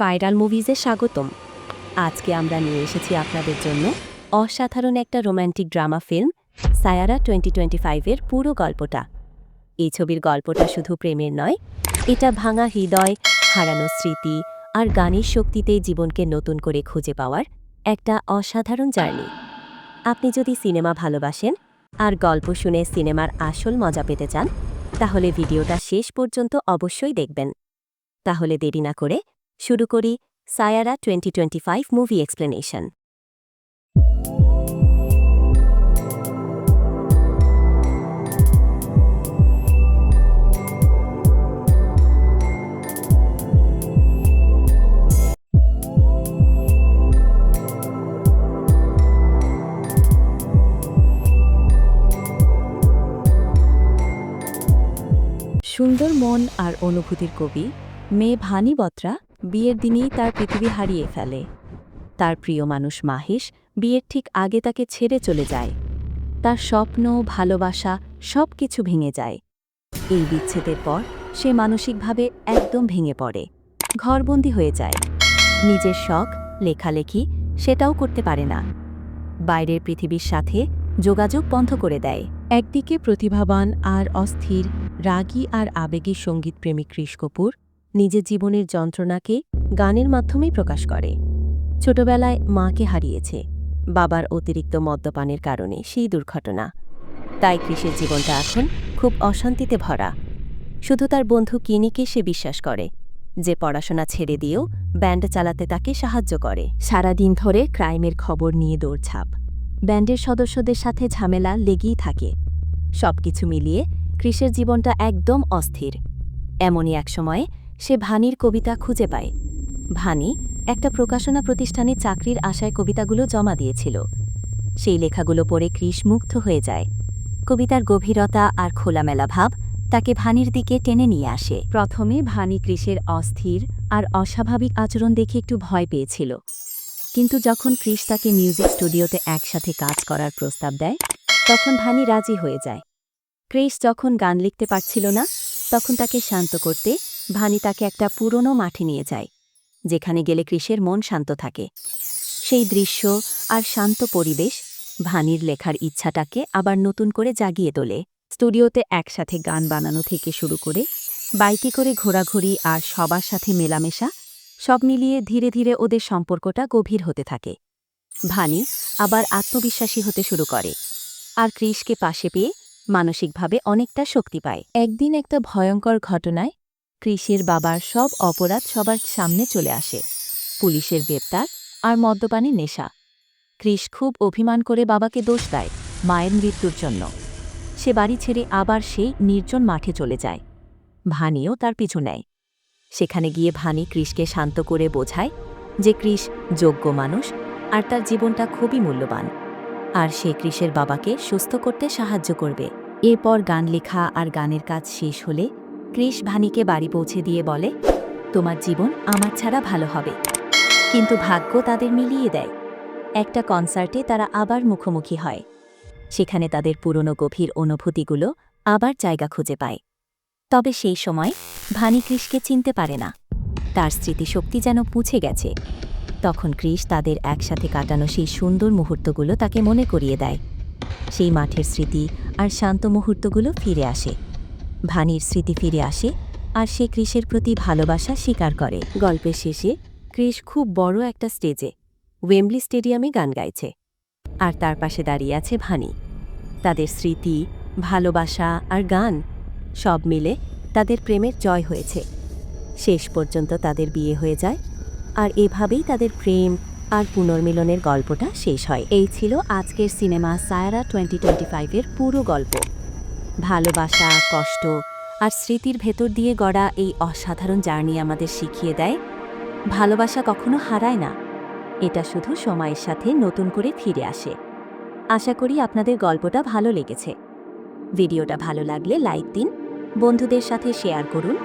Viral মুভিজে স্বাগতম। আজকে আমরা নিয়ে এসেছি আপনাদের জন্য অসাধারণ একটা romantic drama film, Saiyaara twenty twenty ফাইভের পুরো গল্পটা। এই ছবির গল্পটা শুধু প্রেমের নয়, এটা ভাঙা হৃদয়, হারানো স্মৃতি আর গানের শক্তিতে জীবনকে নতুন করে খুঁজে পাওয়ার একটা অসাধারণ জার্নি। আপনি যদি সিনেমা ভালোবাসেন আর গল্প শুনে সিনেমার আসল মজা পেতে চান, তাহলে ভিডিওটা শেষ পর্যন্ত অবশ্যই দেখবেন। তাহলে দেরি না করে শুরু করি Saiyaara twenty twenty five movie explanation সুন্দর মন আর অনুভূতির কবি মেয়ে ভানি বত্রা বিয়ের দিনেই তার পৃথিবী হারিয়ে ফেলে। তার প্রিয় মানুষ মাহেশ বিয়ের ঠিক আগে তাকে ছেড়ে চলে যায়। তার স্বপ্ন, ভালোবাসা সব কিছু ভেঙে যায়। এই বিচ্ছেদের পর সে মানসিকভাবে একদম ভেঙে পড়ে। ঘরবন্দি হয়ে যায়। নিজের শখ, লেখালেখি সেটাও করতে পারে না। বাইরের পৃথিবীর সাথে যোগাযোগ বন্ধ করে দেয়। একদিকে প্রতিভাবান আর অস্থির, রাগী আর আবেগী সঙ্গীতপ্রেমী কৃষ কপুর নিজের জীবনের যন্ত্রণাকে গানের মাধ্যমেই প্রকাশ করে। ছোটবেলায় মাকে হারিয়েছে, বাবার অতিরিক্ত মদ্যপানের কারণে সেই দুর্ঘটনা। তাই কৃষের জীবনটা এখন খুব অশান্তিতে ভরা। শুধু তার বন্ধু কিনিকে সে বিশ্বাস করে, যে পড়াশোনা ছেড়ে দিয়েও ব্যান্ড চালাতে তাকে সাহায্য করে। সারাদিন ধরে ক্রাইমের খবর নিয়ে দৌড়ছাপ ব্যান্ডের সদস্যদের সাথে ঝামেলা লেগেই থাকে। সবকিছু মিলিয়ে কৃষের জীবনটা একদম অস্থির। এমনই এক সময়ে সে ভানির কবিতা খুঁজে পায়। ভানি একটা প্রকাশনা প্রতিষ্ঠানে চাকরির আশায় কবিতাগুলো জমা দিয়েছিল। সেই লেখাগুলো পড়ে কৃষ মুগ্ধ হয়ে যায়। কবিতার গভীরতা আর খোলামেলা ভাব তাকে ভানির দিকে টেনে নিয়ে আসে। প্রথমে ভানি কৃষের অস্থির আর অস্বাভাবিক আচরণ দেখে একটু ভয় পেয়েছিল। কিন্তু যখন কৃষ তাকে মিউজিক স্টুডিওতে একসাথে কাজ করার প্রস্তাব দেয়, তখন ভানি রাজি হয়ে যায়। ক্রিস যখন গান লিখতে পারছিল না, তখন তাকে শান্ত করতে ভানি তাকে একটা পুরনো মাঠে নিয়ে যায়, যেখানে গেলে কৃষের মন শান্ত থাকে। সেই দৃশ্য আর শান্ত পরিবেশ ভানির লেখার ইচ্ছাটাকে আবার নতুন করে জাগিয়ে তোলে। স্টুডিওতে একসাথে গান বানানো থেকে শুরু করে বাইকে করে ঘোরাঘুরি আর সবার সাথে মেলামেশা সব মিলিয়ে ধীরে ধীরে ওদের সম্পর্কটা গভীর হতে থাকে। ভানি আবার আত্মবিশ্বাসী হতে শুরু করে আর ক্রিসকে পাশে পেয়ে মানসিকভাবে অনেকটা শক্তি পায়। একদিন একটা ভয়ঙ্কর ঘটনায় ক্রিসের বাবার সব অপরাধ সবার সামনে চলে আসে। পুলিশের গ্রেপ্তার আর মদ্যপানের নেশা। ক্রিস খুব অভিমান করে বাবাকে দোষ দেয় মায়ের মৃত্যুর জন্য। সে বাড়ি ছেড়ে আবার সেই নির্জন মাঠে চলে যায়। ভানিও তার পিছু নেয়। সেখানে গিয়ে ভানি ক্রিসকে শান্ত করে বোঝায় যে ক্রিস যোগ্য মানুষ আর তার জীবনটা খুবই মূল্যবান। আর সে ক্রিসের বাবাকে সুস্থ করতে সাহায্য করবে। এরপর গান লেখা আর গানের কাজ শেষ হলে ক্রিস ভানিকে বাড়ি পৌঁছে দিয়ে বলে, তোমার জীবন আমার ছাড়া ভালো হবে। কিন্তু ভাগ্য তাদের মিলিয়ে দেয়। একটা কনসার্টে তারা আবার মুখোমুখি হয়। সেখানে তাদের পুরনো গভীর অনুভূতিগুলো আবার জায়গা খুঁজে পায়। তবে সেই সময় ভানি ক্রিসকে চিনতে পারে না। তার স্মৃতিশক্তি যেন পুছে গেছে। তখন ক্রিস তাদের একসাথে কাটানো সেই সুন্দর মুহূর্তগুলো তাকে মনে করিয়ে দেয়। সেই মাঠের স্মৃতি আর শান্ত মুহূর্তগুলো ফিরে আসে। ভানির স্মৃতি ফিরে আসে আর সে ক্রিসের প্রতি ভালোবাসা স্বীকার করে। গল্পের শেষে ক্রিস খুব বড় একটা স্টেজে, ওয়েম্বলি স্টেডিয়ামে গান গাইছে। আর তার পাশে দাঁড়িয়ে আছে ভানি। তাদের স্মৃতি, ভালোবাসা আর গান সব মিলে তাদের প্রেমের জয় হয়েছে। শেষ পর্যন্ত তাদের বিয়ে হয়ে যায় আর এভাবেই তাদের প্রেম আর পুনর্মিলনের গল্পটা শেষ হয়। এই ছিল আজকের সিনেমা সায়ারা টোয়েন্টি টোয়েন্টি ফাইভের পুরো গল্প। ভালোবাসা, কষ্ট আর স্মৃতির ভেতর দিয়ে গড়া এই অসাধারণ জার্নি আমাদের শিখিয়ে দেয়, ভালোবাসা কখনো হারায় না। এটা শুধু সময়ের সাথে নতুন করে ফিরে আসে। আশা করি আপনাদের গল্পটা ভালো লেগেছে। ভিডিওটা ভালো লাগলে লাইক দিন, বন্ধুদের সাথে শেয়ার করুন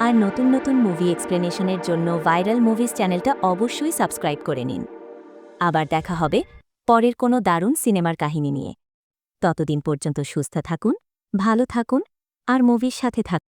আর নতুন নতুন মুভি এক্সপ্লেনেশনের জন্য ভাইরাল মুভিজ চ্যানেলটা অবশ্যই সাবস্ক্রাইব করে নিন। আবার দেখা হবে পরের কোনো দারুণ সিনেমার কাহিনী নিয়ে। ততদিন পর্যন্ত সুস্থ থাকুন ভালো থাকুন আর মুভির সাথে থাকুন।